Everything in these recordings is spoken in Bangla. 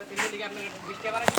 তিনটে দিকে আপনার বিশ টাকা রাখব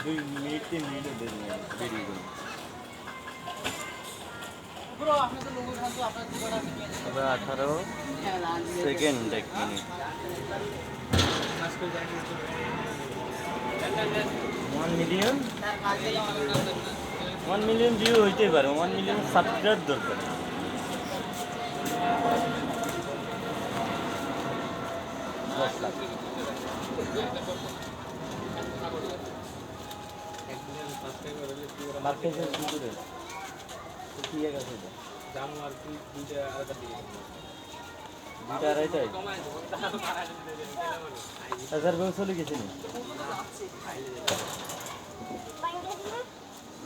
দুই মিনিট তিন মিনিট বেরিয়ে বেরিয়ে গেল আঠারো সেকেন্ড এক minute one million one million view হইতেই পারে ওয়ান মিলিয়ন সাবস্ক্রাইব দরকার। দশ লাখ। মার্কেটে কি এক